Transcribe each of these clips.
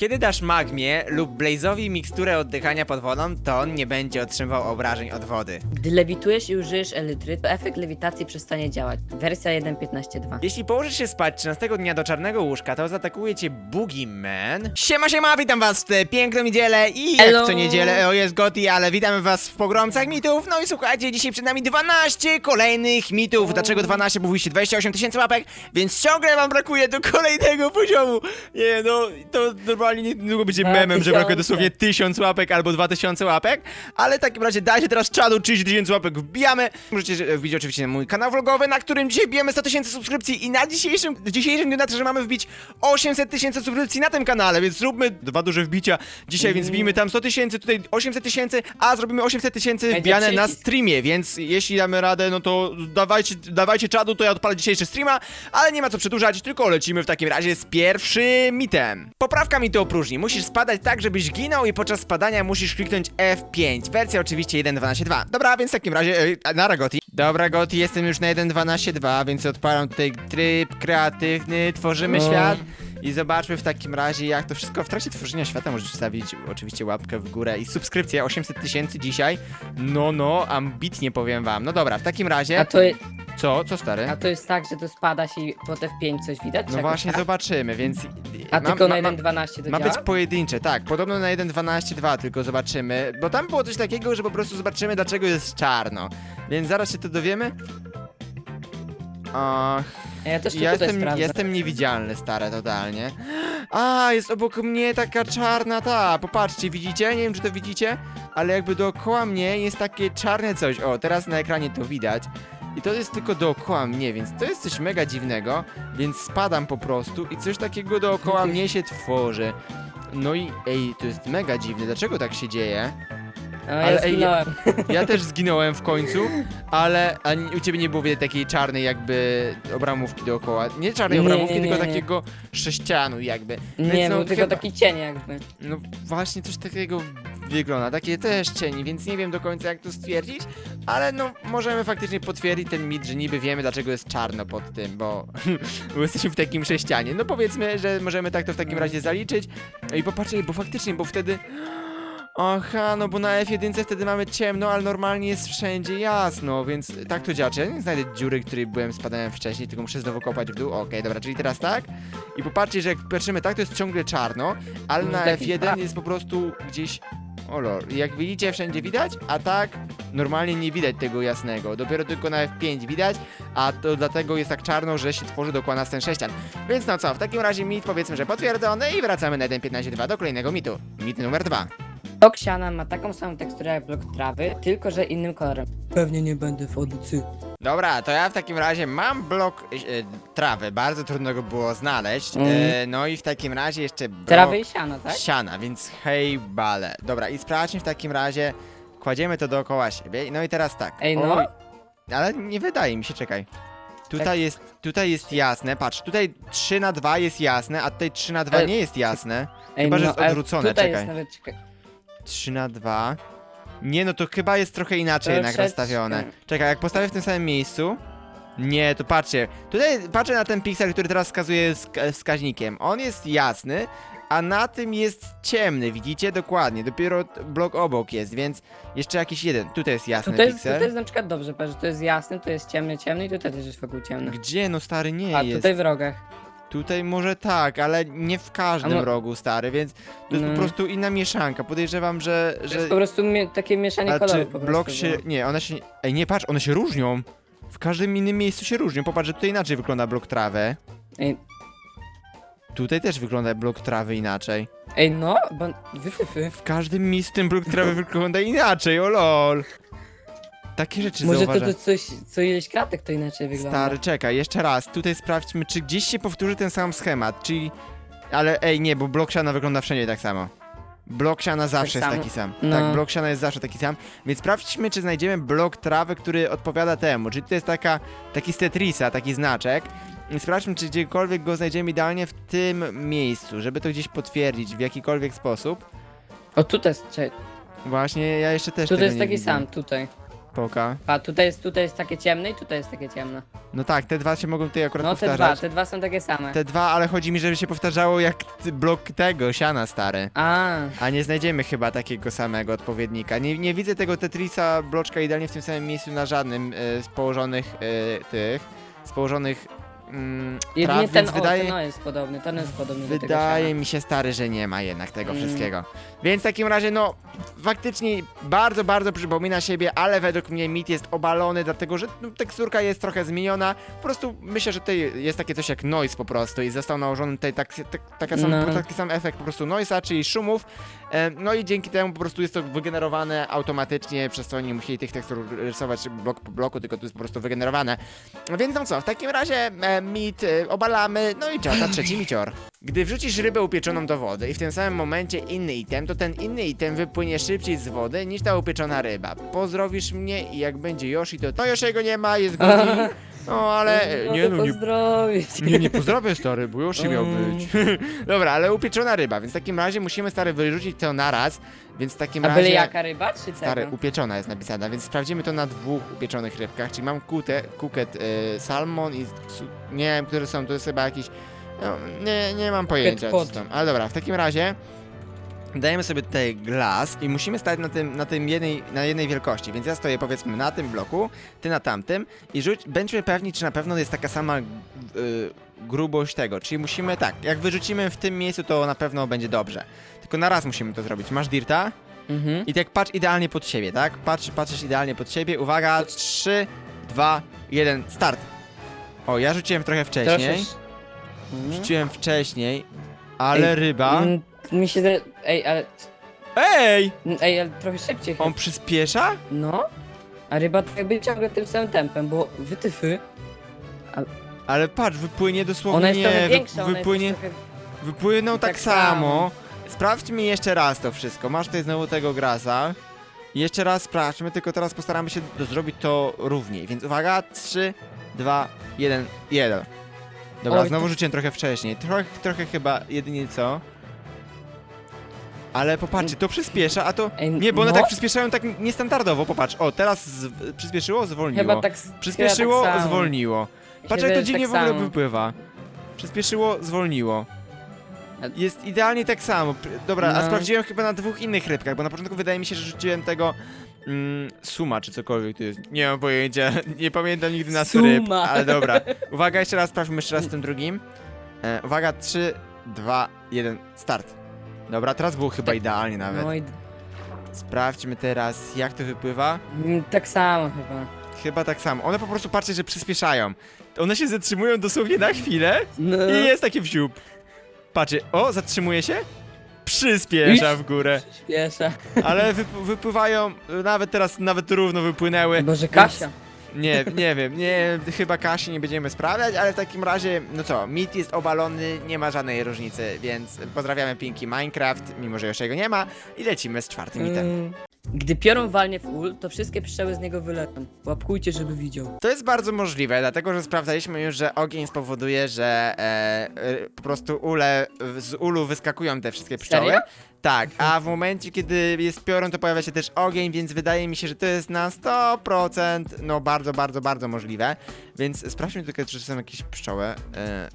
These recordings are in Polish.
Kiedy dasz magmie lub blaze'owi miksturę oddychania pod wodą, to on nie będzie otrzymywał obrażeń od wody. Gdy lewitujesz i użyjesz elitry, to efekt lewitacji przestanie działać. Wersja 1.15.2. Jeśli położysz się spać 13 dnia do czarnego łóżka, to zaatakuje cię Boogeyman. Siema, siema, witam was w tę piękną niedzielę i jak Hello. co niedzielę, o jest Goti, ale witamy was w pogromcach mitów. No i słuchajcie, dzisiaj przed nami 12 kolejnych mitów. Dlaczego 12? Bo mówiliście 28 tysięcy łapek, więc ciągle wam brakuje do kolejnego poziomu. Nie no, to normalnie niedługo będzie Dwa memem, że brakuje tysiące. dosłownie 1000 łapek albo 2000 łapek, ale w takim razie dajcie teraz czadu 30 tysięcy łapek wbijamy. Możecie e, wbić oczywiście mój kanał vlogowy, na którym dzisiaj bijemy 100 tysięcy subskrypcji i na dzisiejszym, dzisiejszym dniu na to, że mamy wbić 800 tysięcy subskrypcji na tym kanale, więc zróbmy dwa duże wbicia dzisiaj, więc wbijmy tam 100 tysięcy, tutaj 800 tysięcy, a zrobimy 800 tysięcy Będzie wbijane na przycisk. streamie, więc jeśli damy radę, no to dawajcie, dawajcie czadu, to ja odpalę dzisiejszy streama, ale nie ma co przedłużać, tylko lecimy w takim razie z pierwszym mitem. Poprawka mitu o próżni. Musisz spadać tak, żebyś ginął i podczas spadania musisz kliknąć F5. Wersja oczywiście 1.12.2. Dobra, więc w takim razie, yy, nara Goti. Dobra Goti, jestem już na 1.12.2, więc odpalam tutaj tryb kreatywny, tworzymy No. świat. I zobaczmy w takim razie, jak to wszystko w trakcie tworzenia świata możesz wstawić oczywiście łapkę w górę i subskrypcję 800 tysięcy dzisiaj. No, no, ambitnie powiem wam. No dobra, w takim razie. A to, Co? Co stary? a to jest tak, że to spada się i po F5 coś widać? czy No jakoś właśnie tak? zobaczymy, więc. A mam- tylko na mam- 1.12 to Ma działa? być pojedyncze, tak. Podobno na 1.12.2 tylko zobaczymy. Bo tam było coś takiego, że po prostu zobaczymy, dlaczego jest czarno. Więc zaraz się to dowiemy. Ach, Ja też ja tutaj jestem, sprawdzę. jestem niewidzialny, stare, totalnie. A, jest obok mnie taka czarna ta. Popatrzcie, widzicie? Nie wiem, czy to widzicie, ale jakby dookoła mnie jest takie czarne coś. O, teraz na ekranie to widać. I to jest tylko dookoła mnie, więc to jest coś mega dziwnego, więc spadam po prostu i coś takiego dookoła mnie się tworzy. No i ej, to jest mega dziwne, dlaczego tak się dzieje? No, ale ja zginąłem. Ja też zginąłem w końcu, ale u ciebie nie było widać takiej czarnej jakby obramówki dookoła. Nie czarnej Nie, obramówki, nie, tylko nie. takiego sześcianu jakby. Nie, no, był tylko chyba- taki cień jakby. No właśnie coś takiego wygląda, takie też cieni, więc nie wiem do końca jak to stwierdzić, ale no możemy faktycznie potwierdzić ten mit, że niby wiemy dlaczego jest czarno pod tym, bo, bo jesteśmy w takim sześcianie. No powiedzmy, że możemy tak to w takim razie zaliczyć i popatrzcie, bo faktycznie, bo wtedy... Aha, no bo na F1 wtedy mamy ciemno, ale normalnie jest wszędzie jasno, więc tak to działa. Czy ja nie znajdę dziury, której byłem, spadałem wcześniej, tylko muszę znowu kopać w dół? Okej, dobra, czyli teraz tak. I popatrzcie, że jak patrzymy tak, to jest ciągle czarno, ale na taki F1 tak. jest po prostu gdzieś... O lol, jak widzicie wszędzie widać, a tak normalnie nie widać tego jasnego. Dopiero tylko na F5 widać, a to dlatego jest tak czarno, że się tworzy dokładnie ten sześcian. Więc no co, w takim razie mit powiedzmy, że potwierdzony i wracamy na 1.15.2 do kolejnego mitu. Mit numer 2. Blok siana ma taką samą teksturę jak blok trawy, tylko że innym kolorem. Pewnie nie będę w audycji. Dobra, to ja w takim razie mam blok e, trawy, bardzo trudno go było znaleźć. Mm. E, no i w takim razie jeszcze blok Trawy i siano, tak? siana, więc hej bale. Dobra, i sprawdźmy w takim razie, kładziemy to dookoła siebie. No i teraz tak. Ej, no. Oj, ale nie wydaje mi się, czekaj. Tutaj Tak. jest, tutaj jest jasne, patrz, tutaj 3 na 2 jest jasne, a tutaj 3 na 2 Ale- nie jest jasne. Ej, Chyba, że jest a odwrócone, tutaj czekaj. jest nawet... czekaj. 3 na 2. Nie, no to chyba jest trochę inaczej jednak troszeczkę. rozstawione. Czekaj, jak postawię w tym samym miejscu. Nie, to patrzcie. Tutaj patrzę na ten piksel, który teraz wskazuje sk- wskaźnikiem. On jest jasny, a na tym jest ciemny, widzicie? Dokładnie. Dopiero t- blok obok jest, więc jeszcze jakiś jeden. Tutaj jest jasny Tutaj jest, piksel. tutaj jest na przykład dobrze, patrz, że to jest jasny, to jest ciemny, ciemny i tutaj też jest wokół ciemny. Gdzie? No stary, nie A jest. tutaj w rogach. Tutaj może tak, ale nie w każdym mo- rogu, stary, więc to jest No. po prostu inna mieszanka. Podejrzewam, że... To że... jest po prostu mie- takie mieszanie Ale kolorów czy po prostu. blok się... było. Nie, one się... Ej, nie, patrz, one się różnią. W każdym innym miejscu się różnią. Popatrz, że tutaj inaczej wygląda blok trawy. Ej, Tutaj też wygląda blok trawy inaczej. ej no, bo... Wy, wy, wy. W każdym miejscu ten blok trawy wygląda inaczej, o lol. Takie rzeczy Może to, zauważam. to coś, co ileś kratek to inaczej wygląda. Stary, czekaj, jeszcze raz. Tutaj sprawdźmy, czy gdzieś się powtórzy ten sam schemat, czyli... Ale ej, nie, bo blok siana wygląda wszędzie tak samo. Blok siana zawsze jest samo? taki sam. No. Tak, blok siana jest zawsze taki sam. Więc sprawdźmy, czy znajdziemy blok trawy, który odpowiada temu. Czyli to jest taka, taki z Tetrisa, taki znaczek. I sprawdźmy, czy gdziekolwiek go znajdziemy idealnie w tym miejscu, żeby to gdzieś potwierdzić w jakikolwiek sposób. O, tutaj jest, czekaj, Właśnie, ja jeszcze też tutaj tego jest nie taki widzę. sam, tutaj. Poka. A tutaj jest, tutaj jest takie ciemne i tutaj jest takie ciemne. No tak, te dwa się mogą tutaj akurat No te dwa, powtarzać. te dwa są takie same. Te dwa, ale chodzi mi, żeby się powtarzało jak ty- blok tego, siana stary. A, A nie znajdziemy chyba takiego samego odpowiednika. Nie, nie widzę tego Tetrisa bloczka idealnie w tym samym miejscu na żadnym e, z położonych e, tych, z położonych mm, jedynie traw, ten, więc o, wydaje, ten o jest podobny, ten jest podobny do tego wydaje siana. mi się stary, że nie ma jednak tego Mm. wszystkiego. Więc w takim razie, no, faktycznie bardzo, bardzo przypomina siebie, ale według mnie mit jest obalony, dlatego że no, teksturka jest trochę zmieniona. Po prostu myślę, że tutaj jest takie coś jak noise po prostu i został nałożony tutaj tak, tak, taka sam, No. taki sam efekt po prostu noise'a, czyli szumów. E, No i dzięki temu po prostu jest to wygenerowane automatycznie, przez co nie musieli tych tekstur rysować blok po bloku, tylko to jest po prostu wygenerowane. Więc no co, w takim razie e, mit e, obalamy, no i czas trzeci micior. Gdy wrzucisz rybę upieczoną do wody i w tym samym momencie inny item, to ten inny item wypłynie szybciej z wody niż ta upieczona ryba. Pozdrowisz mnie i jak będzie Yoshi, to... No Yoshiego nie ma, jest godzin. No ale... Nie no, nie pozdrowić. nie, nie pozdrawiam stary, bo Yoshi miał Mm. być. Dobra, ale upieczona ryba, więc w takim razie musimy stary wyrzucić to naraz, więc w takim A razie... byle jaka ryba, czy Stary, tego? upieczona jest napisana, więc sprawdzimy to na dwóch upieczonych rybkach, czyli mam kutę, kuket y, salmon i su- nie wiem, które są, to jest chyba jakiś, no, nie, nie mam pojęcia co pot. są, ale dobra, w takim razie dajemy sobie tutaj glas i musimy stać na tym, na tym jednej, na jednej wielkości, więc ja stoję powiedzmy na tym bloku, ty na tamtym i rzuć, bądźmy pewni, czy na pewno jest taka sama y, grubość tego, czyli musimy tak, jak wyrzucimy w tym miejscu, to na pewno będzie dobrze, tylko na raz musimy to zrobić, masz dirta? Mhm. I tak patrz idealnie pod siebie, tak? Patrz, patrzysz idealnie pod siebie. Uwaga, 3, 2, 1, start. O, ja rzuciłem trochę wcześniej. Mhm. Rzuciłem wcześniej, ale Ej, ryba. Mi się zre... Ej, ale... Ej! Ej, ale trochę szybciej. On przyspiesza? No? A ryba tak jakby ciągle tym samym tempem, bo wytyfy... Ale patrz, wypłynie dosłownie. Ona jest trochę większa, ona wypłynie, jest trochę... Wypłynął tak, tak samo. Sprawdź mi jeszcze raz to wszystko. Masz tutaj znowu tego grasa. Jeszcze raz sprawdźmy, tylko teraz postaramy się do, zrobić to równiej. Więc uwaga, 3, 2, 1, 1. Dobra, Oj, znowu to- rzuciłem trochę wcześniej. Trochę, trochę chyba jedynie co. Ale popatrzcie, to przyspiesza, a to... Ej, Nie, bo one no. tak przyspieszają tak niestandardowo, popatrz. O, teraz z... przyspieszyło, zwolniło. Chyba tak... s- Przyspieszyło, chyba tak samo. zwolniło. Patrz jak to wydaje, że dziwnie tak w ogóle samo. wypływa. Przyspieszyło, zwolniło. A- Jest idealnie tak samo. P- Dobra, a No. sprawdziłem chyba na dwóch innych rybkach, bo na początku wydaje mi się, że rzuciłem tego mm, suma czy cokolwiek to jest. Nie mam pojęcia, nie pamiętam nigdy na ryb, Suma. ale dobra. Uwaga, jeszcze raz sprawdźmy jeszcze raz z tym drugim. E, uwaga, 3, 2, 1, start. Dobra, teraz było chyba idealnie nawet. No i... Sprawdźmy teraz, jak to wypływa. mm, Tak samo chyba. Chyba tak samo. One po prostu patrzcie, że przyspieszają. One się zatrzymują dosłownie na chwilę No. i jest taki wsiup. Patrzcie, o, zatrzymuje się? Przyspiesza w górę. Śpieszę. Ale wyp- wypływają, nawet teraz nawet równo wypłynęły. Boże, Kasia. Nie, nie wiem, nie, chyba Kasi nie będziemy sprawiać, ale w takim razie, no co, mit jest obalony, nie ma żadnej różnicy, więc pozdrawiamy Pinki Minecraft, mimo że już jego nie ma i lecimy z czwartym mitem. Mm. Gdy piorun walnie w ul, to wszystkie pszczoły z niego wylecą. Łapkujcie, żeby widział. To jest bardzo możliwe, dlatego że sprawdzaliśmy już, że ogień spowoduje, że e, e, po prostu ule, z ulu wyskakują te wszystkie pszczoły. Serio? Tak, a w momencie, kiedy jest piorun, to pojawia się też ogień, więc wydaje mi się, że to jest na 100% no bardzo, bardzo, bardzo możliwe. Więc sprawdźmy tylko, czy są jakieś pszczoły e,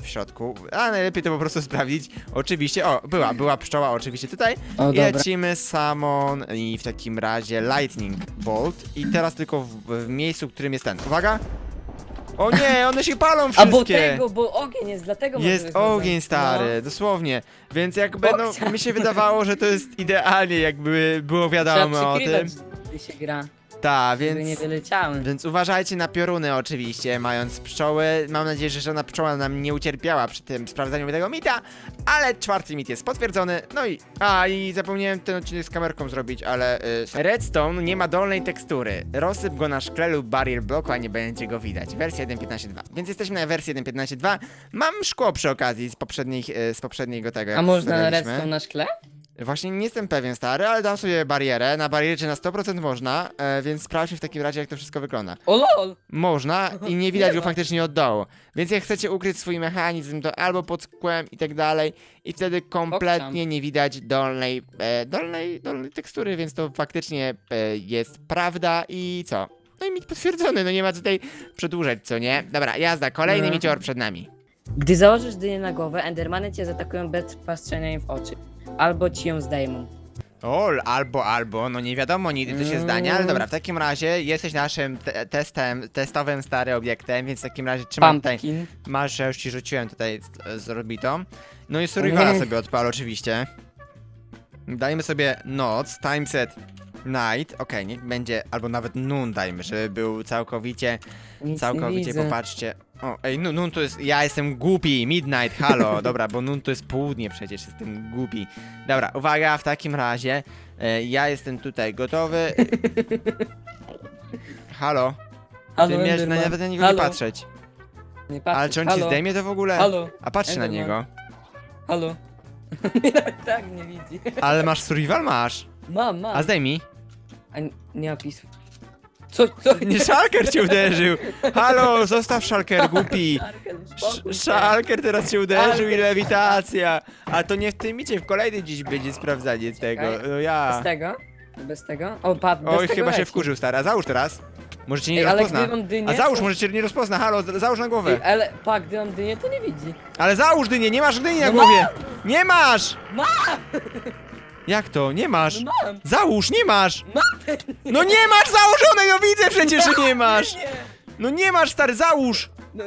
w środku. A najlepiej to po prostu sprawdzić. Oczywiście, o, była, była pszczoła oczywiście tutaj. O, I dobra. lecimy Samon i w takim razie Lightning Bolt. I teraz tylko w, w miejscu, w którym jest ten. Uwaga! O nie, one się palą A bo wszystkie! tego, bo ogień jest, dlatego Jest ogień stary, dosłownie. Więc jakby, no, mi się wydawało, że to jest idealnie, jakby było No. Trzeba wiadomo o przykrywać, tym. gdy się gra, Tak, żeby nie więc... wyleciały. Więc uważajcie na pioruny oczywiście, mając pszczoły. Mam nadzieję, że żadna pszczoła nam nie ucierpiała przy tym sprawdzaniu tego mita, ale czwarty mit jest potwierdzony. No i... A, i zapomniałem ten odcinek z kamerką zrobić, ale... Y, Redstone nie ma dolnej tekstury. Rozsyp go na szkle lub barrier bloku, a nie będzie go widać. Wersja 1.15.2. Więc jesteśmy na wersji 1.15.2. Mam szkło przy okazji z, poprzednich, y, z poprzedniego tego, jak A można redstone na szkle? Właśnie nie jestem pewien, stary, ale dam sobie barierę. Na barierze na 100% można, e, więc sprawdźmy w takim razie, jak to wszystko wygląda. O lol! Można i nie widać Nie go ma. faktycznie od dołu. Więc jak chcecie ukryć swój mechanizm, to albo pod skłem i tak dalej, i wtedy kompletnie nie widać dolnej, e, dolnej, dolnej tekstury, więc to faktycznie e, jest prawda i co? no i mit potwierdzony, no nie ma co tutaj przedłużać, co nie? Dobra, jazda, kolejny No. micior przed nami. Gdy założysz dynię na głowę, endermany cię zaatakują bez patrzenia im w oczy. Albo ci ją zdejmą. O, albo, albo, no nie wiadomo nigdy co się zdanie, ale dobra, w takim razie jesteś naszym te testem, testowym stary obiektem, więc w takim razie trzymam tutaj, Pumpkin. masz, że już ci rzuciłem tutaj z, z orbitą. No i survivala sobie odpal oczywiście. Dajmy sobie noc, timeset night, okej, niech będzie, albo nawet noon dajmy, żeby był całkowicie, Nic nie całkowicie, widzę. popatrzcie. O, ej, no, noon to jest, ja jestem głupi, midnight, halo, dobra, bo noon to jest południe przecież, jestem głupi. Dobra, uwaga, w takim razie, e, ja jestem tutaj gotowy. halo, Halo, ty miałeś na, Enderman. nawet na niego nie Halo. patrzeć. Nie patrzę. Ale czy on ci Halo. zdejmie to w ogóle? Halo, A patrz na Enderman. niego. halo. tak, nie widzi. Ale masz survival? Masz. Mam, mam. A zdejmij. A nie opisów. Co, co? Nie, Szalker cię uderzył. Halo, zostaw Szalker, głupi. Sz-. Szalker teraz cię uderzył i lewitacja. A to nie w tym micie, w kolejny dziś będzie sprawdzanie tego. Czekaj. No ja. Bez tego? Bez tego? O, bez Oj, tego chyba się leci. wkurzył, stara. Załóż teraz. Może cię nie Ej, ale rozpozna. gdy mam dynię, A załóż, to- może cię nie rozpozna. Halo, z- załóż na Ej, głowę. ale pa, gdy mam dynię, to nie widzi. Ale załóż dynię, nie masz dyni na No głowie. Nie masz! Mam! Jak to? Nie masz. No mam! Załóż, nie masz! No nie masz założonej, no widzę przecież, że nie masz! Nie! No nie masz, stary, załóż! No,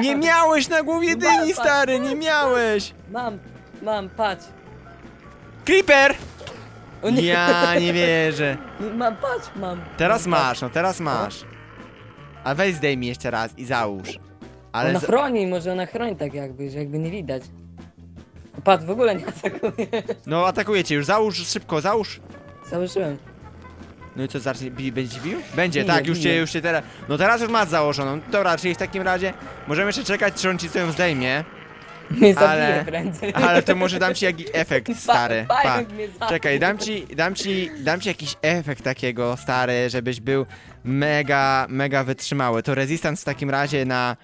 Nie miałeś na głowie No dyni, stary, nie miałeś! mam, mam, patrz. Creeper! O nie. Ja nie wierzę. Mam, patrz, mam. Teraz mam, masz, no teraz masz. A weź zdejmij jeszcze raz i załóż. Ale Ona z... chroni, może ona chroni tak jakby, że jakby nie widać. Patrz, w ogóle nie atakuje. No atakuje cię już, załóż szybko, załóż. Założyłem. No i co, zacznie, bi, będzie bił? Będzie, Bije, tak, już cię, bije. już cię teraz... No teraz już masz założoną. Dobra, czyli w takim razie możemy jeszcze czekać, czy on ci swoją zdejmie. Mnie Ale- zabije prędzej. Ale to może dam ci jakiś efekt, stary. Pa, Pa. pająk mnie zabił. Czekaj, dam ci, dam ci, dam ci jakiś efekt takiego, stary, żebyś był mega, mega wytrzymały. To resistance w takim razie na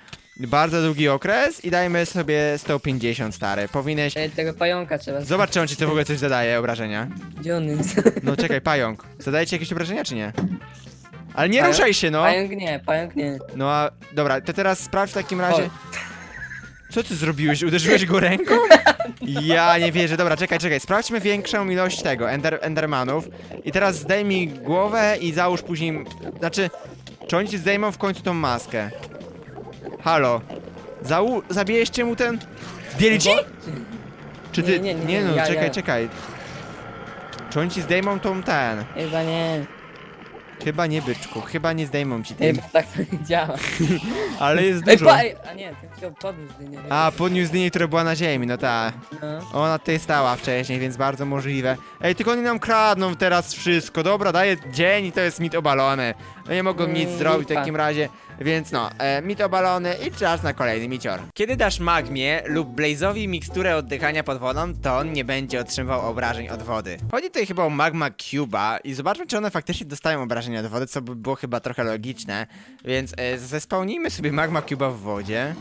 bardzo długi okres i dajmy sobie 150, stary. Powinieneś... Tego pająka trzeba Zobacz, czy on ci to w ogóle coś zadaje, obrażenia. Gdzie on jest? No czekaj, pająk. Zadaje ci jakieś obrażenia, czy nie? Ale nie Pająk? ruszaj się, no! Pająk nie, pająk nie. No a, dobra, to teraz sprawdź w takim razie... Co ty zrobiłeś? Uderzyłeś go ręką? Ja nie wierzę. Dobra, czekaj, czekaj. Sprawdźmy większą ilość tego, ender, endermanów. I teraz zdejmij głowę i załóż później... Znaczy, czy oni ci zdejmą w końcu tą maskę? Halo? Zału... Zabijecie mu ten... Zdjęli ci? Czy ty... Nie, nie, nie, no, ja- czekaj, ja. czekaj. Czy oni ci zdejmą tą ten... Chyba nie. Chyba nie, byczku. Chyba nie zdejmą ci ten. Chyba tak to nie działa. Ale jest Ej, dużo. pa, ej, a nie, ten chciał podnieść dynię. A, podniósł dynię, która była na ziemi, no ta. No. Ona tutaj stała wcześniej, więc bardzo możliwe. Ej, tylko oni nam kradną teraz wszystko. Dobra, daję dzień i to jest mit obalony. No nie mogą nic Mm, zrobić w lipa. takim razie. Więc no, e, mit obalony i czas na kolejny micior. Kiedy dasz magmie lub blaze'owi miksturę oddychania pod wodą, to on nie będzie otrzymywał obrażeń od wody. Chodzi tutaj chyba o magma cuba i zobaczmy, czy one faktycznie dostają obrażenia od wody, co by było chyba trochę logiczne. Więc e, zespełnijmy sobie magma cuba w wodzie.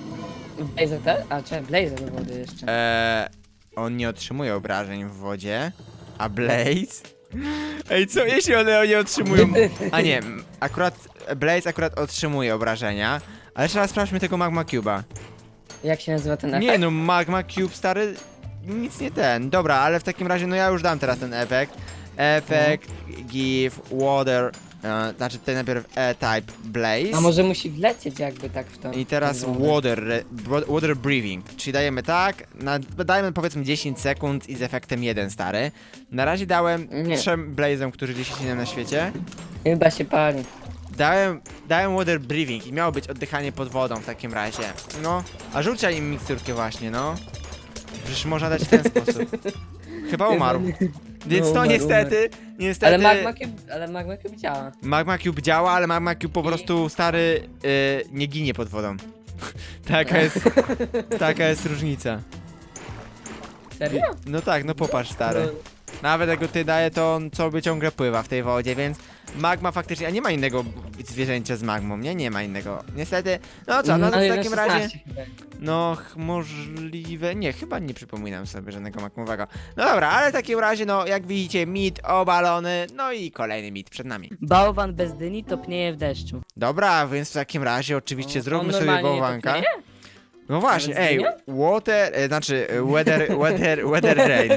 Blazer też? A, czy Blazer do wody jeszcze. Eee, on nie otrzymuje obrażeń w wodzie, a Blaze? Ej, co jeśli one nie otrzymują... A nie, akurat Blaze akurat otrzymuje obrażenia, ale jeszcze raz sprawdźmy tego Magma Cube'a. Jak się nazywa ten efekt? Nie no, Magma Cube stary, nic nie ten. Dobra, ale w takim razie, no ja już dam teraz ten efekt. Efekt, give, water, e, znaczy tutaj najpierw E-type Blaze. A może musi wlecieć jakby tak w to. I teraz water, re- bro- water breathing, czyli dajemy tak, na, dajemy powiedzmy 10 sekund i z efektem 1 stary. Na razie dałem Nie. trzem blazom, którzy gdzieś istnieją na świecie. Chyba się pali. Dałem, dałem water breathing i miało być oddychanie pod wodą w takim razie. No, a rzucaj im miksturkę właśnie, no. Przecież można dać w ten sposób. Chyba umarł. Więc No, umarł, niestety, niestety... Ale Magma Cube, ale Magma Cube działa. Magma Cube działa, ale Magma Cube po I- prostu stary y, nie ginie pod wodą. taka jest, taka jest różnica. Serio? No tak, no popatrz stary. No, Nawet jak go ty daje, to on co by ciągle pływa w tej wodzie, więc magma faktycznie, a nie ma innego zwierzęcia z magmą, nie? Nie ma innego. Niestety, no co, no, to w ale takim razie, 16 chyba. no ch- możliwe, nie, chyba nie przypominam sobie żadnego magmowego. No dobra, ale w takim razie, no jak widzicie, mit obalony, no i kolejny mit przed nami. Bałwan bez dyni topnieje w deszczu. Dobra, więc w takim razie oczywiście zróbmy sobie bałwanka. No właśnie, ej, water, e, znaczy e, weather, weather, weather rain.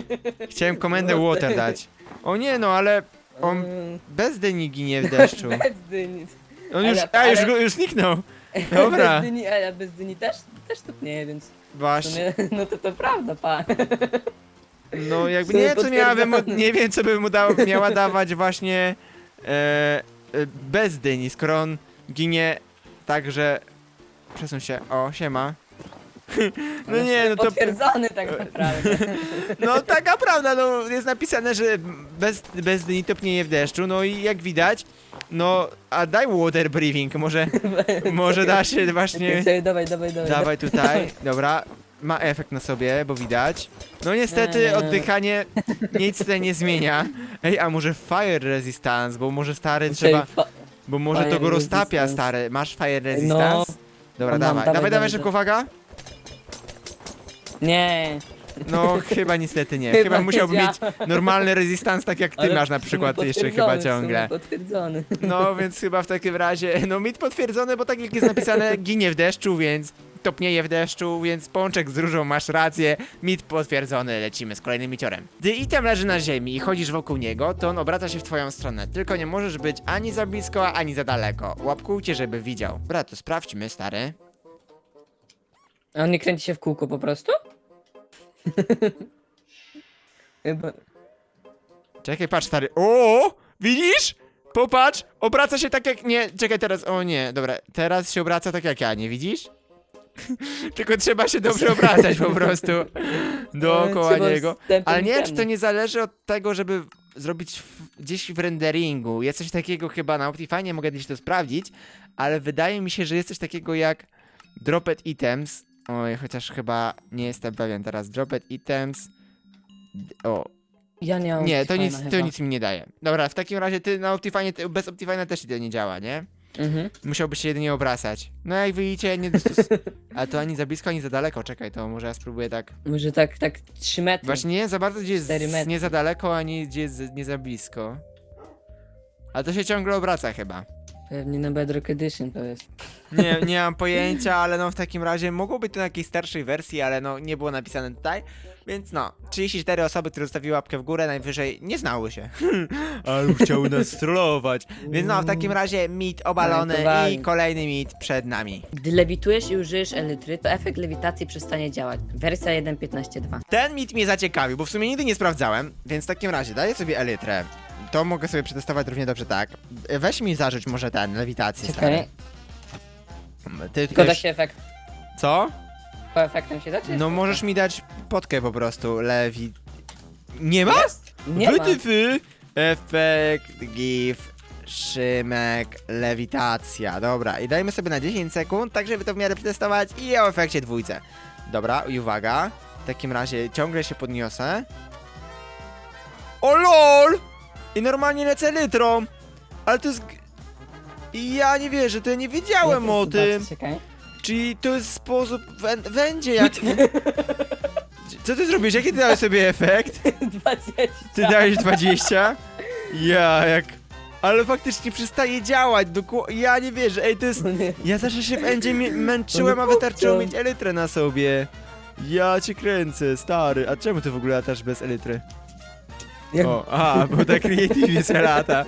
Chciałem komendę water dać. O nie, no ale on Mm, bez dyni ginie w deszczu. Bez dyni. On już, Ale- a już, ale- go- już zniknął. Dobra. Bez dyni, a bez dyni też, też topnieje, więc w Właśnie, sumie, no to to prawda, pa. no jakby nie wiem co miałaby mu, potwierdzone. nie wiem co by mu dało, miała dawać właśnie e, e, bez dyni, skoro on ginie tak, że... Przesuń się, o, siema. No nie, no to... Potwierdzony tak naprawdę. No taka prawda, no jest napisane, że bez, bez dni topnieje w deszczu, no i jak widać, no a daj water breathing, może, może da się właśnie, Czekaj, Dawaj, dawaj, dawaj. dawaj tutaj, dobra, ma efekt na sobie, bo widać. No niestety Nie, nie. oddychanie nic tutaj nie zmienia. Ej, a może fire resistance, bo może stary Czekaj, trzeba, bo może to go roztapia resistance. stary, masz fire No. resistance? Dobra, Mam, dawaj, dawaj, dawaj, dawaj, dawaj, szybko, uwaga. Nie. No chyba niestety nie, Chyba chyba nie musiałby mieć normalny resistance tak jak ty Ale masz na w sumie przykład jeszcze potwierdzony, chyba w sumie ciągle. Potwierdzony. No więc chyba w takim razie, no mit potwierdzony, bo tak jak jest napisane, ginie w deszczu, więc topnieje w deszczu, więc pączek z różą masz rację, mit potwierdzony, lecimy z kolejnym miciorem. Gdy item leży na ziemi i chodzisz wokół niego, to on obraca się w twoją stronę, tylko nie możesz być ani za blisko, ani za daleko. Łapkujcie, żeby widział. Dobra, to sprawdźmy, stary. A on nie kręci się w kółko po prostu? Chyba. Czekaj, patrz, stary. O, widzisz? Popatrz, obraca się tak jak... Nie, czekaj teraz, o nie, dobra, teraz się obraca tak jak ja, nie widzisz? Tylko trzeba się dobrze obracać po prostu dookoła Trzeba niego. wstępem Ale nie, ten. czy to nie zależy od tego, żeby zrobić w, gdzieś w renderingu. Jest coś takiego chyba na Optifine, mogę gdzieś to sprawdzić, ale wydaje mi się, że jest coś takiego jak Dropped Items. Oj, chociaż chyba nie jestem pewien teraz. Dropped Items. D- O, Ja nie mam nie, to nic, to chyba. nic mi nie daje. Dobra, w takim razie ty na Optifine, ty, bez Optifine też to nie działa, nie? Mhm. Musiałbyś się jedynie obracać. No jak widzicie, nie dostos... Ale to ani za blisko, ani za daleko. Czekaj, to może ja spróbuję tak. Może tak, tak 3 metry. Właśnie nie za bardzo, gdzie jest Cztery metry. nie za daleko, ani gdzie jest nie za blisko. Ale to się ciągle obraca chyba. Pewnie na Bedrock Edition to jest. Nie, nie mam pojęcia, ale no w takim razie mogło być to na jakiejś starszej wersji, ale no nie było napisane tutaj. Więc no, 34 osoby, które zostawiły łapkę w górę, najwyżej nie znały się. ale chciały nas strollować. Więc no, w takim razie mit obalony i kolejny mit przed nami. Gdy lewitujesz i użyjesz elitry, to efekt lewitacji przestanie działać. Wersja 1.15.2. Ten mit mnie zaciekawił, bo w sumie nigdy nie sprawdzałem, więc w takim razie daję sobie elytrę. To mogę sobie przetestować równie dobrze tak. Weź mi zarzuć może ten, lewitację Czekaj, stary. Ty tylko da też... się efekt. Co? Po efektem się da, czy No możesz mi dać potkę po prostu, lewi... Nie ma? Nie ma. Wytyfy! Efekt, gif, Szymek, lewitacja. Dobra, i dajmy sobie na 10 sekund, tak żeby to w miarę przetestować i o efekcie dwójce. Dobra, i uwaga. W takim razie ciągle się podniosę. O lol! I normalnie lecę litrą. Ale to jest... g- I ja nie wierzę, to ja nie wiedziałem o tym. Czekaj. Czyli to jest sposób... wę- Wędzie jak... Co ty zrobiłeś? Jaki ty dałeś sobie efekt? 20. Ty dałeś 20? Ja, jak... Ale faktycznie przestaje działać, doku... ja nie wierzę, ej to jest... No nie. Ja zawsze się mi- męczyłem, a Ale wystarczyło mieć elytrę na sobie. Ja cię kręcę, stary. A czemu ty w ogóle latasz bez elitry? Jak... O, a, bo ta creative lata.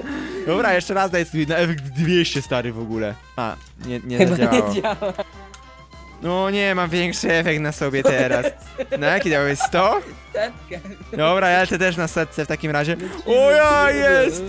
Dobra, jeszcze raz daj sobie na efekt 200, stary, w ogóle. A, nie, nie Chyba zadziałało. nie działa. No nie, mam większy efekt na sobie teraz. Na jaki dałeś? 100? Setkę. Dobra, ja lecę też na setce w takim razie. O ja, jest!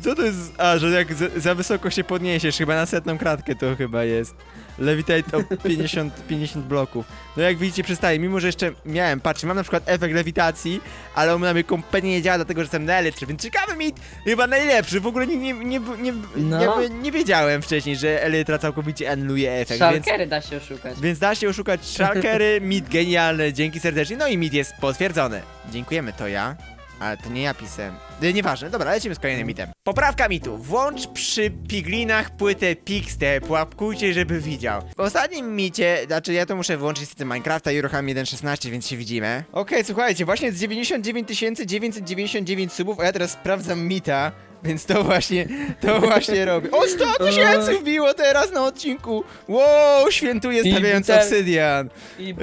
Co to jest? A, że jak za, za wysoko się podniesiesz, chyba na setną kratkę to chyba jest. Levitate o 50, 50 bloków. No jak widzicie przystaje, mimo że jeszcze miałem, patrzcie, mam na przykład efekt lewitacji, ale on na mnie kompletnie nie działa, dlatego że jestem najlepszy, więc ciekawy mit, chyba najlepszy, w ogóle nie, nie, nie, nie, No. jakby nie wiedziałem wcześniej, że Elytra całkowicie anuluje efekt, Tak, więc... Szalkery da się oszukać. Więc da się oszukać szalkery, mit genialny, dzięki serdecznie. No i mit jest potwierdzony. Dziękujemy, to ja. Ale to nie ja pisałem. E, Nieważne, dobra, lecimy z kolejnym mitem. Poprawka mitu. Włącz przy piglinach płytę Pixtep, łapkujcie, żeby widział. W ostatnim micie, znaczy ja to muszę wyłączyć z tym Minecrafta i uruchamiam 1.16, więc się widzimy. Okej, słuchajcie, właśnie z 99 999 subów, a ja teraz sprawdzam mita. Więc to właśnie, to właśnie robię. O, 100 tysięcy wbiło teraz na odcinku! Wow, świętuję I stawiając obsydian. I.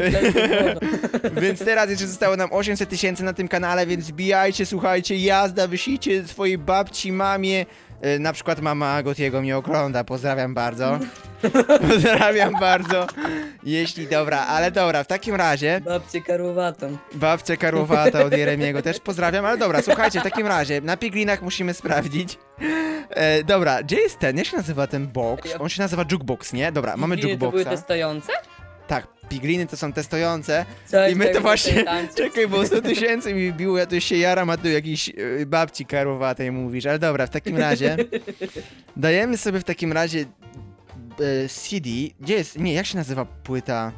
Więc teraz jeszcze zostało nam 800 tysięcy na tym kanale, więc wbijajcie, słuchajcie, jazda, wyślijcie swojej babci, mamie. E, Na przykład mama Gotiego mnie ogląda, pozdrawiam bardzo. Pozdrawiam bardzo. Jeśli dobra, ale dobra, w takim razie Babcię karłowatą. babcia Karłowata od Jeremiego też pozdrawiam, ale dobra, słuchajcie, w takim razie na piglinach musimy sprawdzić. E, dobra, gdzie jest ten? Jak się nazywa ten box? On się nazywa jukebox, nie? Dobra, mamy Pigliny to były jukeboxa. testujące? Tak, pigliny to są testujące. Coś I my to tego właśnie- tańczyć. Czekaj, bo 100 tysięcy mi wbiło, ja tu się jaram, a tu jakiejś y, babci karłowatej mówisz. Ale dobra, w takim razie dajemy sobie w takim razie y, CD. Gdzie jest? Nie, jak się nazywa płyta?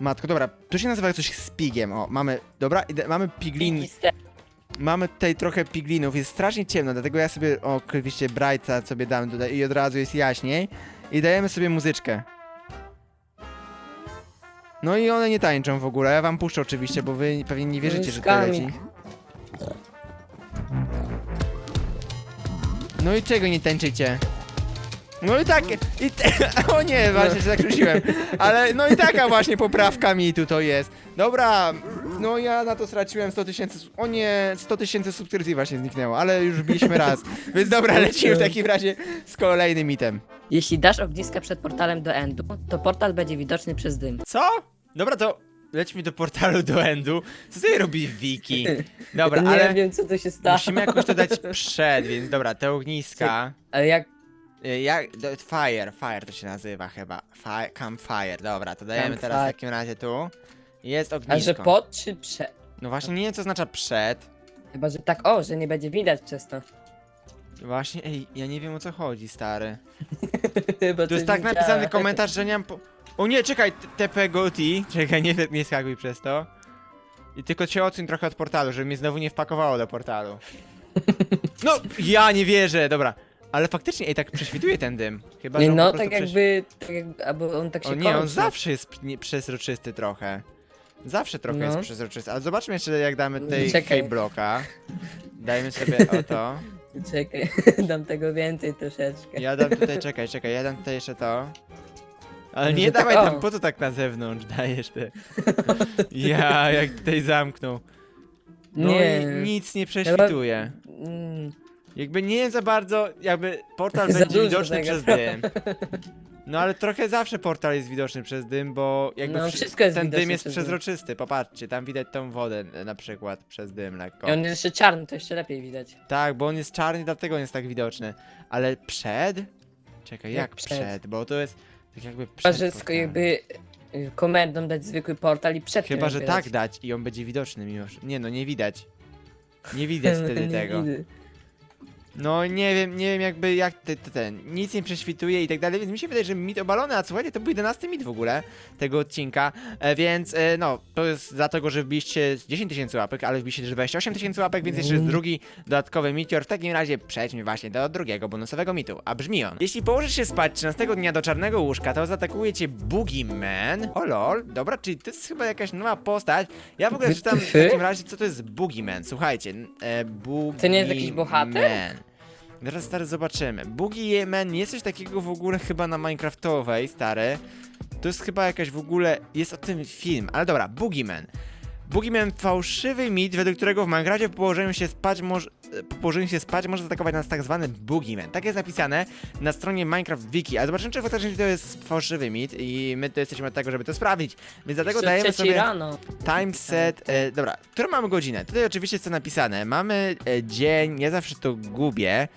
Matko, dobra, tu się nazywa coś z pigiem. O, mamy, dobra, ide- mamy piglin, Piki ste- mamy tutaj trochę piglinów, jest strasznie ciemno, dlatego ja sobie, o, oczywiście Brighta sobie dam tutaj i od razu jest jaśniej. I dajemy sobie muzyczkę. No i one nie tańczą w ogóle, ja wam puszczę oczywiście, bo wy pewnie nie wierzycie, że to leci. No i czego nie tańczycie? No i tak, i te, o nie, właśnie się zakrztusiłem, ale no i taka właśnie poprawka mi tu to jest. Dobra, no ja na to straciłem 100 tysięcy, o nie, 100 tysięcy subskrypcji właśnie zniknęło, ale już biliśmy raz, więc dobra, lecimy w takim razie z kolejnym mitem. Jeśli dasz ogniska przed portalem do endu, to portal będzie widoczny przez dym. Co? Dobra, to lećmy do portalu do endu. Co tutaj robi Wiki? Dobra, nie ale wiem co tu się stało. musimy jakoś to dać przed, więc dobra, te ogniska. Ale jak Jak, do- fire, fire to się nazywa chyba. Fire, campfire, dobra, to dajemy teraz w Campfire. takim razie tu. Jest A że pod czy przed? No właśnie nie wiem co oznacza przed. Chyba, że tak, o, że nie będzie widać przez to. Właśnie, ej, ja nie wiem o co chodzi, stary. Chyba Tu jest tak napisany komentarz, że nie mam po... O nie, czekaj, t- TP Goti. Czekaj, nie, nie skakuj przez to. I tylko się odsuń trochę od portalu, żeby mnie znowu nie wpakowało do portalu. No, ja nie wierzę, dobra. Ale faktycznie, ej, tak prześwituje ten dym. Chyba, że on no, po prostu tak jakby, tak jakby, albo on tak się O nie, on kończy. zawsze jest nie, przezroczysty trochę. Zawsze trochę No. jest przezroczysty, ale zobaczmy jeszcze jak damy tej Czekaj. hej bloka. Dajmy sobie o to. Czekaj, dam tego więcej troszeczkę. Ja dam tutaj, czekaj, czekaj, ja dam tutaj jeszcze to. Ale nie tak, dawaj tam, po co tak na zewnątrz dajesz ty? Ja, jak tutaj zamknął. No Nie. i nic nie prześwituje. Mm, Jakby nie za bardzo, jakby portal Za będzie dużo widoczny tego. przez dym. No ale trochę zawsze portal jest widoczny przez dym, bo jakby No, wszy- wszystko jest ten dym widoczne jest przez dym. przezroczysty. Popatrzcie, tam widać tą wodę e, na przykład przez dym lekko. I on jest jeszcze czarny, to jeszcze lepiej widać. Tak, bo on jest czarny, dlatego on jest tak widoczny. Ale przed? Czekaj, jak, Jak przed? przed? Bo to jest tak jakby Chyba, przed że sk- portalem. jakby y, komendą dać zwykły portal i przed Chyba, tym że tak dać. dać i on będzie widoczny mimo że... Nie no, nie widać. Nie widać wtedy Nie tego. widzę. No nie wiem, nie wiem jakby jak te, te, ten, nic nie prześwituje i tak dalej, więc mi się wydaje, że mit obalony, a słuchajcie, to był 11 mit w ogóle tego odcinka, e, więc e, no, to jest dlatego, że wbiliście 10 tysięcy łapek, ale wbiliście też 28 tysięcy łapek, więc jeszcze jest Mm. drugi dodatkowy mitior, w takim razie przejdźmy właśnie do drugiego bonusowego mitu, a brzmi on. Jeśli położysz się spać 13 dnia do czarnego łóżka, to zaatakuje cię Boogeyman, o lol, dobra, czyli to jest chyba jakaś nowa postać, ja w ogóle czytam w takim razie, co to jest Boogeyman, słuchajcie, e, Boogeyman. To nie jest jakiś bohater? Teraz stary zobaczymy. Boogeyman jest coś takiego w ogóle chyba na Minecraftowej, stary. To jest chyba jakaś w ogóle, jest o tym film, ale dobra, Boogeyman. Boogeyman fałszywy mit, według którego w Minecrafcie po położeniu się spać może, po położeniu się spać może zaatakować nas tak zwany Boogeyman. Tak jest napisane na stronie Minecraft Wiki, ale zobaczymy czy faktycznie to jest fałszywy mit i my tu jesteśmy od tego, żeby to sprawdzić. Więc dlatego Jeszcze dajemy sobie... rano. Time set, e, dobra, którą mamy godzinę? Tutaj oczywiście jest co napisane. Mamy e, dzień, ja zawsze to gubię.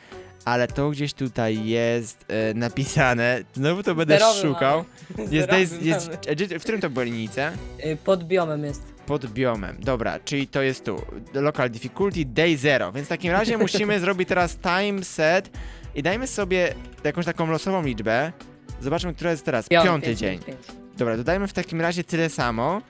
ale to gdzieś tutaj jest e, napisane. Znowu to będę Zerowy szukał. mamy. Jest, Zerowy jest, jest, mamy. e, gdzie- w którym to była linijce? Y, Pod biomem jest. Pod biomem. Dobra, czyli to jest tu. Local difficulty day 0. Więc w takim razie musimy zrobić teraz time set i dajmy sobie jakąś taką losową liczbę. Zobaczmy, która jest teraz. Piąty, pięć, dzień. pięć. Dobra, dodajmy w takim razie tyle samo.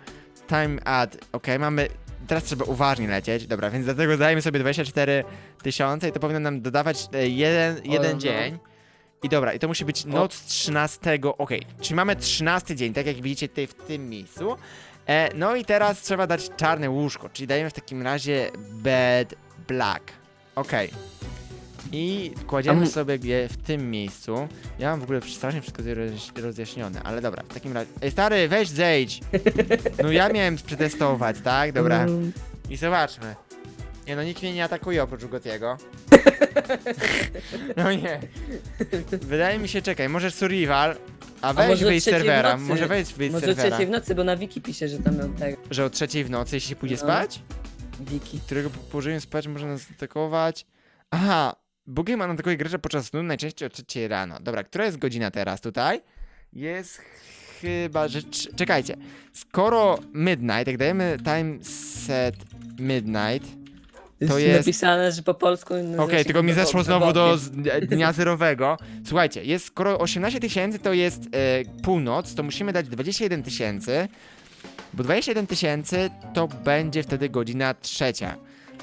Time add. Ok, mamy. Teraz trzeba uważnie lecieć. Dobra, więc dlatego dodajmy sobie 24 tysiące i to powinno nam dodawać e, jeden, jeden no. dzień. I dobra, i to musi być noc 13. Ok, czyli mamy 13 dzień, tak jak widzicie tutaj w tym miejscu. E, no i teraz trzeba dać czarne łóżko, czyli dajemy w takim razie bed black. Ok. I kładziemy sobie je w tym miejscu. Ja mam w ogóle strasznie wszystko roz, rozjaśnione, ale dobra, w takim razie. Ej, stary, weź zejdź! No ja miałem przetestować, tak? Dobra. Mm, I zobaczmy. Nie no, nikt mnie nie atakuje oprócz Gotiego. No nie. Wydaje mi się, czekaj, może survival, a weź może wyjść z trzeciej w serwera, nocy? może wejdź wyjść z Może serwera. trzeciej w nocy, bo na wiki pisze, że tam mam tego. Że o trzeciej w nocy, jeśli się pójdzie No. spać? Wiki. którego po położeniu spać może nas atakować. Aha, ma atakuje gracze podczas snu najczęściej o 3 rano. Dobra, która jest godzina teraz tutaj? Jest chyba, że... trz- Czekajcie. Skoro midnight, jak dajemy time set midnight... To jest- napisane, że po polsku... Okej, tylko mi zeszło znowu do z- dnia zerowego. Słuchajcie, jest skoro 18 tysięcy to jest e, północ, to musimy dać 21 tysięcy, bo 21 tysięcy to będzie wtedy godzina trzecia.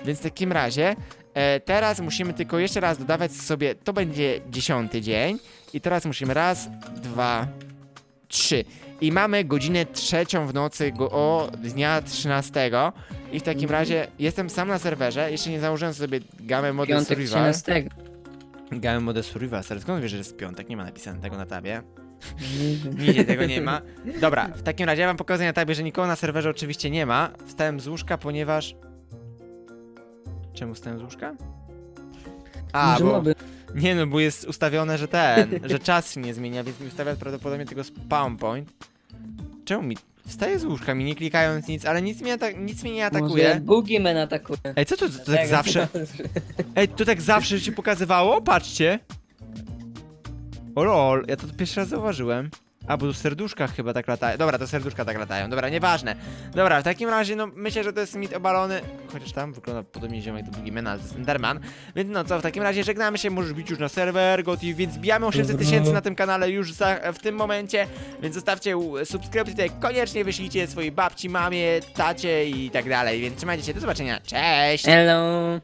Więc w takim razie e, teraz musimy tylko jeszcze raz dodawać sobie, to będzie dziesiąty dzień i teraz musimy raz, dwa, trzy. I mamy godzinę trzecią w nocy go, o dnia 13 i w takim Mhm. razie jestem sam na serwerze, jeszcze nie założyłem sobie gamę mody Piątek survival. 13. Gamę mody survival, stary, skąd wiesz, że jest piątek? Nie ma napisane tego na tabie. Nigdzie tego nie ma. Dobra, w takim razie ja wam pokazuję na tabie, że nikogo na serwerze oczywiście nie ma. Wstałem z łóżka, ponieważ... Czemu wstałem z łóżka? A, Może bo... moby. Nie no, bo jest ustawione, że ten, że czas się nie zmienia, więc mi ustawia prawdopodobnie tego spawn point. Czemu mi... Wstaję z łóżka, mi nie klikając nic, ale nic mnie, atak... nic mnie nie Może atakuje. Boogeyman atakuje. Ej, co to, to tak Dlatego- zawsze... Ej, to tak zawsze ci pokazywało? Patrzcie. O lol, ja to pierwszy raz zauważyłem. A, bo tu serduszka chyba tak latają. Dobra, to serduszka tak latają. Dobra, nieważne. Dobra, w takim razie, no myślę, że to jest mit obalony. Chociaż tam wygląda podobnie ziomek do Boogeyman, ale to jest Enderman. Więc no co, w takim razie żegnamy się, możesz bić już na serwer Goti, więc bijamy 800 tysięcy na tym kanale już za, w tym momencie. Więc zostawcie subskrypcję tutaj, koniecznie wyślijcie swojej babci, mamie, tacie i tak dalej. Więc trzymajcie się, do zobaczenia. Cześć! Hello.